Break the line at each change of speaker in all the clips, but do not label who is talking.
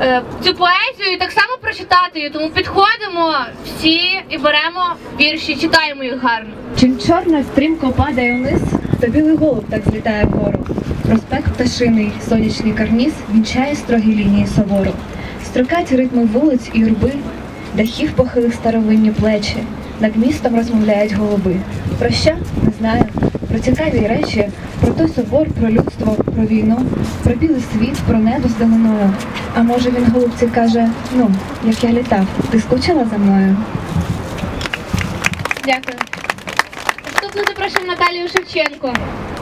е, цю поезію і так само прочитати її. Тому підходимо всі і беремо вірші, читаємо їх гарно.
Чим чорна стрімко падає вниз, то білий голуб так злітає вгору. Проспект пташиний, сонячний карніз вінчає строгі лінії собору. Строкать ритми вулиць і юрби, дахів похилих старовинні плечі. Над містом розмовляють голуби. Про що? Не знаю. Про цікаві речі, про той собор, про людство, про війну, про білий світ, про небо з долиною. А може він голубці каже: ну, як я літав, ти скучила за мною?
Дякую. Наступно запрошуємо Наталію Шевченко.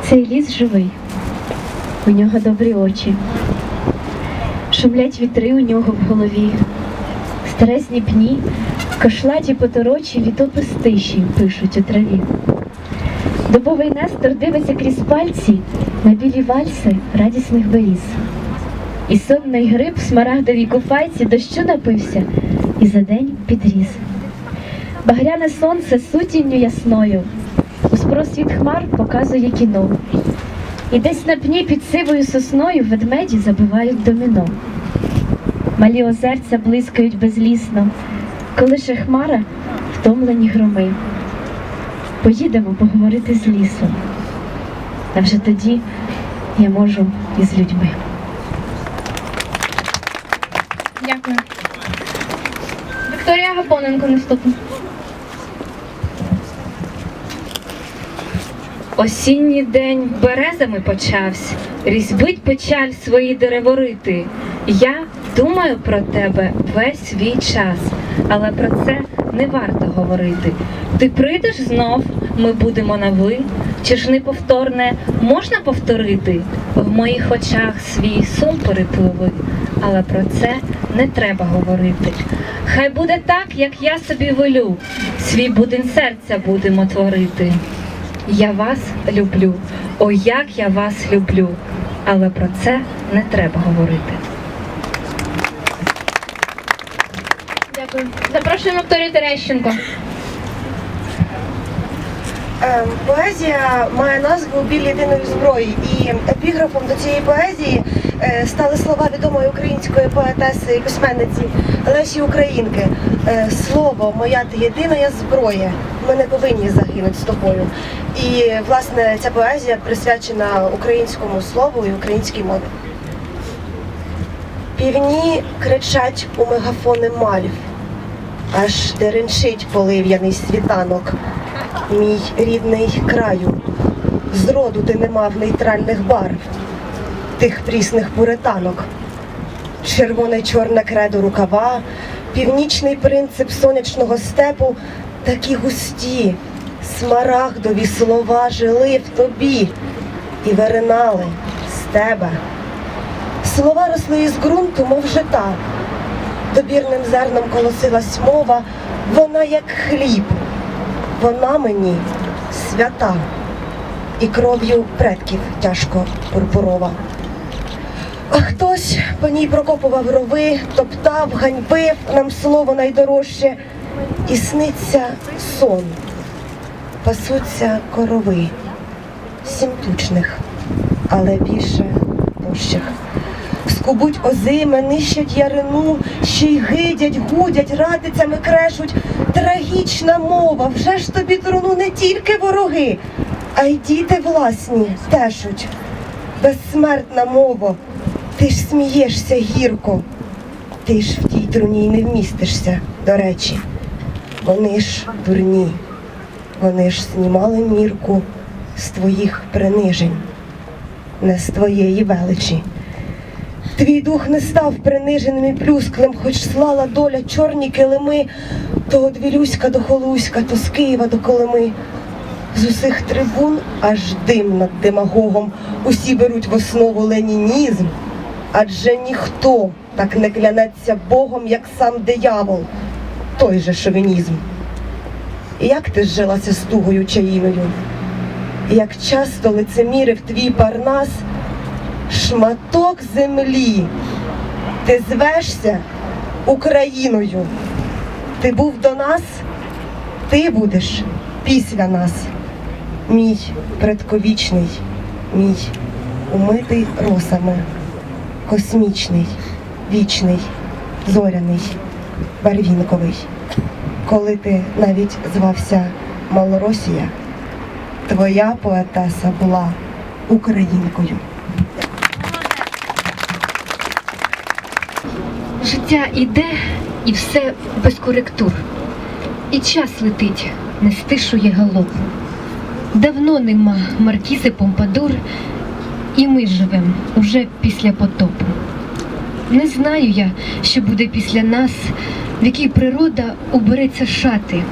Цей ліс живий, у нього добрі очі. Шумлять вітри у нього в голові, старезні пні, кошлаті поторочі літопис тиші пишуть у траві. Добовий Нестор дивиться крізь пальці на білі вальси радісних беріз. І сонний гриб в смарагдовій куфайці дощу напився і за день підріс. Багряне сонце сутінню ясною у спросвіт хмар показує кіно. І десь на пні під сивою сосною ведмеді забивають доміно. Малі озерця блискають безлісно, колише хмара втомлені громи. Поїдемо поговорити з лісом. А вже тоді я можу із людьми.
Дякую. Вікторія Гапоненко наступна.
Осінній день березами почався, різьбить печаль свої дереворити. Я думаю про тебе весь свій час, але про це не варто говорити. Ти прийдеш знов, ми будемо на ви, чи ж неповторне можна повторити? В моїх очах свій сум перепливи, але про це не треба говорити. Хай буде так, як я собі велю, свій будин серця будемо творити. Я вас люблю, ой, як я вас люблю, але про це не треба говорити.
Дякую. Запрошуємо Вікторію Терещенко.
Ем, Поезія має назву Біль єдиної зброї, і епіграфом до цієї поезії е, стали слова відомої української поетеси і письменниці Лесі Українки. Е, Слово моя ти єдина зброя. Ми не повинні загинути з тобою. І власне ця поезія присвячена українському слову і українській мові. Півні кричать у мегафони мальв, аж деренчить полив'яний світанок мій рідний краю. Зроду ти не мав нейтральних барв, тих прісних пуританок, червоне чорне кредо рукава, північний принцип сонячного степу, такі густі, смарагдові слова жили в тобі і виринали з тебе. Слова росли із ґрунту, мов жита, добірним зерном колосилась мова, вона як хліб вона мені свята і кров'ю предків тяжко пурпурова. А хтось по ній прокопував рови, топтав, ганьбив нам слово найдорожче, і сниться сон, пасуться корови, сім тучних, але більше тощих. Скубуть озими, нищать ярину, ще й гидять, гудять, радицями крешуть. Трагічна мова, вже ж тобі труну не тільки вороги, а й діти власні тешуть. Безсмертна мова, ти ж смієшся гірко, ти ж в тій труні не вмістишся, до речі. Вони ж дурні, вони ж знімали мірку з твоїх принижень, не з твоєї величі. Твій дух не став приниженим і плюсклим, хоч слала доля чорні килими, то од Вілюська до Холуська, то з Києва до Колими. З усіх трибун аж дим над демагогом усі беруть в основу ленінізм, адже ніхто так не клянеться Богом, як сам диявол, той же шовінізм. Як ти зжилася з тугою чаїною? Як часто лицемірив твій парнас, шматок землі. Ти звешся Україною. Ти був до нас, ти будеш після нас. Мій предковічний, мій умитий росами, космічний, вічний, зоряний, барвінковий. Коли ти навіть звався Малоросія, твоя поетеса була українкою.
Життя іде і все без коректур. І час летить, не стишує галоп. Давно нема маркізи Помпадур, і ми живем уже після потопу. Не знаю я, що буде після нас, в якій природа убереться шати.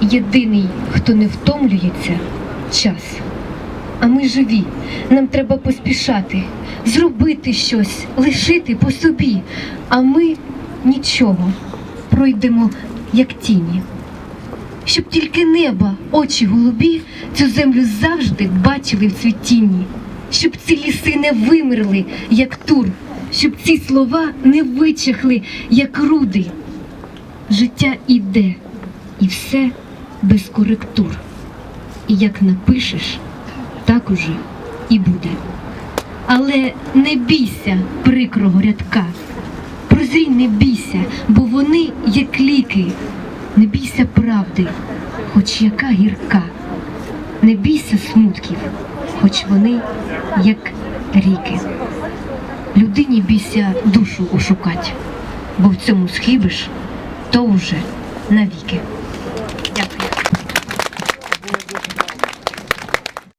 Єдиний, хто не втомлюється, час. А ми живі, нам треба поспішати, зробити щось, лишити по собі, а ми нічого, пройдемо як тіні. Щоб тільки неба, очі голубі, цю землю завжди бачили в цвітінні, щоб ці ліси не вимерли, як тур, щоб ці слова не вичахли, як руди. Життя іде, і все без коректур. І як напишеш, так уже і буде. Але не бійся прикрого рядка. Прозрій не бійся, бо вони як ліки. Не бійся правди, хоч яка гірка. Не бійся смутків, хоч вони як ріки. Людині бійся душу ошукать, бо в цьому схибиш, то уже навіки.